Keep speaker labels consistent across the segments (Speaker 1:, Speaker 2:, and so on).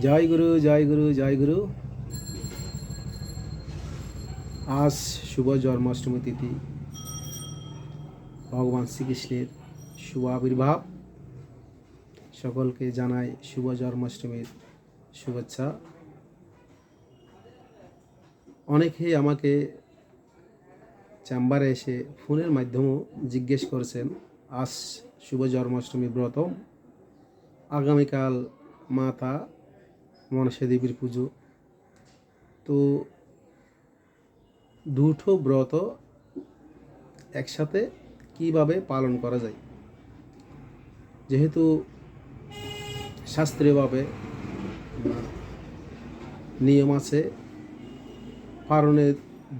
Speaker 1: জয় গুরু জয় গুরু জয় গুরু। আজ শুভ জন্মাষ্টমী তিথি। ভগবান শ্রীকৃষ্ণের শুভ আবির্ভাব। সকলকে জানাই শুভ জন্মাষ্টমীর শুভেচ্ছা। অনেকেই আমাকে চেম্বারে এসে ফোনের মাধ্যমেও জিজ্ঞেস করেছেন, আজ শুভ জন্মাষ্টমী ব্রত আগামীকাল মাতা মনসা দেবীর পুজো। তো দুটো ব্রত একসাথে কীভাবে পালন করা যায়? যেহেতু শাস্ত্রীয়ভাবে নিয়ম আছে, পালনের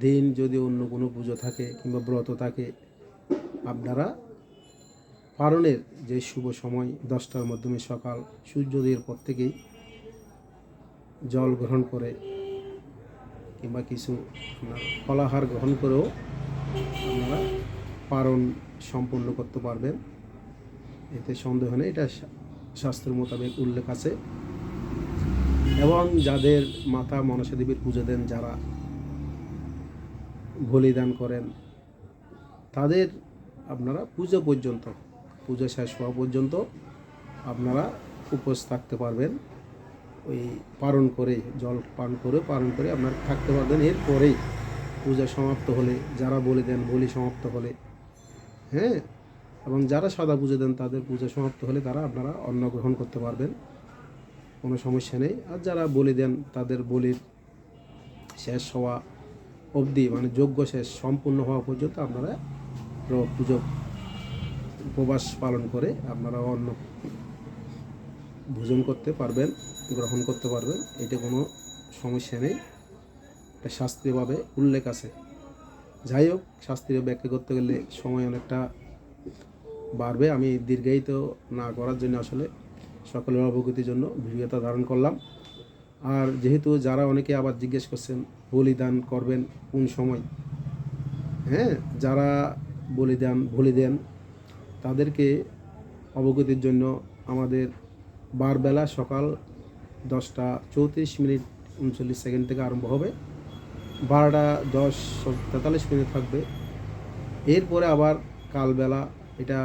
Speaker 1: দিন যদি অন্য কোনো পুজো থাকে কিংবা ব্রত থাকে, আপনারা পালনের যে শুভ সময় দশটার মাধ্যমে সকাল সূর্যোদয়ের পর থেকেই জল গ্রহণ করে কিংবা কিছু আপনার ফলাহার গ্রহণ করেও আপনারা পারণ সম্পূর্ণ করতে পারবেন। এতে সন্দেহ নেই, এটা শাস্ত্র মোতাবেক উল্লেখ আছে। এবং যাদের মাতা মনসা দেবীর পুজো দেন, যারা বলিদান করেন, তাদের আপনারা পুজো পর্যন্ত, পুজো শেষ হওয়া পর্যন্ত আপনারা উপোস থাকতে পারবেন। ওই পালন করে, জল পান করে, পালন করে আপনার থাকতে পারবেন এরপরেই পূজা সমাপ্ত হলে, যারা বলে দেন বলি সমাপ্ত হলে হ্যাঁ? এবং যারা সাদা পুজো দেন তাদের পূজা সমাপ্ত হলে তারা আপনারা অন্ন গ্রহণ করতে পারবেন। কোনো সমস্যা নেই। আর যারা বলি দেন তাদের বলির শেষ হওয়া অবধি মানে যোগ্য শেষ সম্পূর্ণ হওয়া পর্যন্ত আপনারা পুজো উপবাস পালন করে আপনারা অন্ন ভোজন করতে পারবেন, গ্রহণ করতে পারবেন এটা কোনো সমস্যা নেই। এটা শাস্ত্রীয়ভাবে উল্লেখ আছে। যাই হোক, শাস্ত্রীয় ব্যাখ্যা করতে গেলে সময় অনেকটা বাড়বে। আমি দীর্ঘায়িত না করার জন্য আসলে সকলের অবগতির জন্য ভিডিওটা ধারণ করলাম। আর যেহেতু যারা অনেকে আবার জিজ্ঞেস করছেন, বলিদান করবেন কোন সময়? হ্যাঁ যারা বলিদান বলি দেন তাদেরকে অবগতির জন্য আমাদের বারবেলা সকাল দশটা চৌত্রিশ মিনিট উনচল্লিশ সেকেন্ড থেকে আরম্ভ হবে। বারোটা দশ তেতাল্লিশ মিনিট থাকবে। এরপরে আবার কালবেলা এটা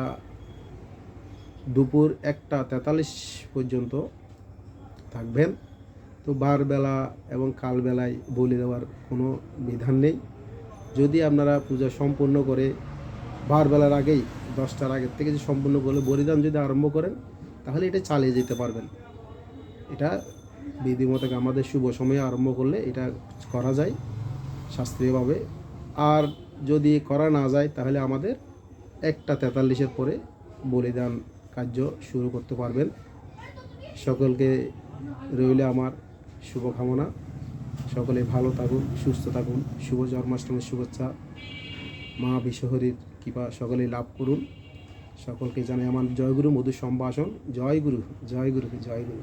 Speaker 1: দুপুর একটা তেতাল্লিশ পর্যন্ত থাকবেন। তো বারবেলা এবং কালবেলায় বলি দেওয়ার কোনো বিধান নেই। যদি আপনারা পূজা সম্পূর্ণ করে বারবেলার আগেই দশটার আগের থেকে যে সম্পূর্ণ করে বলিদান যদি আরম্ভ করেন তাহলে এটা চালিয়ে যেতে পারবেন। এটা বিধিমতো আমাদের শুভ সময়ে আরম্ভ করলে এটা করা যায় শাস্ত্রীয়ভাবে। আর যদি করা না যায়, তাহলে আমাদের একটা তেতাল্লিশের পরে বলিদান কার্য শুরু করতে পারবেন। সকলকে রইলে আমার শুভকামনা। সকলে ভালো থাকুন, সুস্থ থাকুন। শুভ জন্মাষ্টমীর শুভেচ্ছা। মা বিশ্বহরীর কৃপা সকলে লাভ করুন। সকলকে জানাই আমার জয়গুরু মধু সম্ভাষণ জয়গুরু জয়গুরু। জয় গুরু জয় গুরু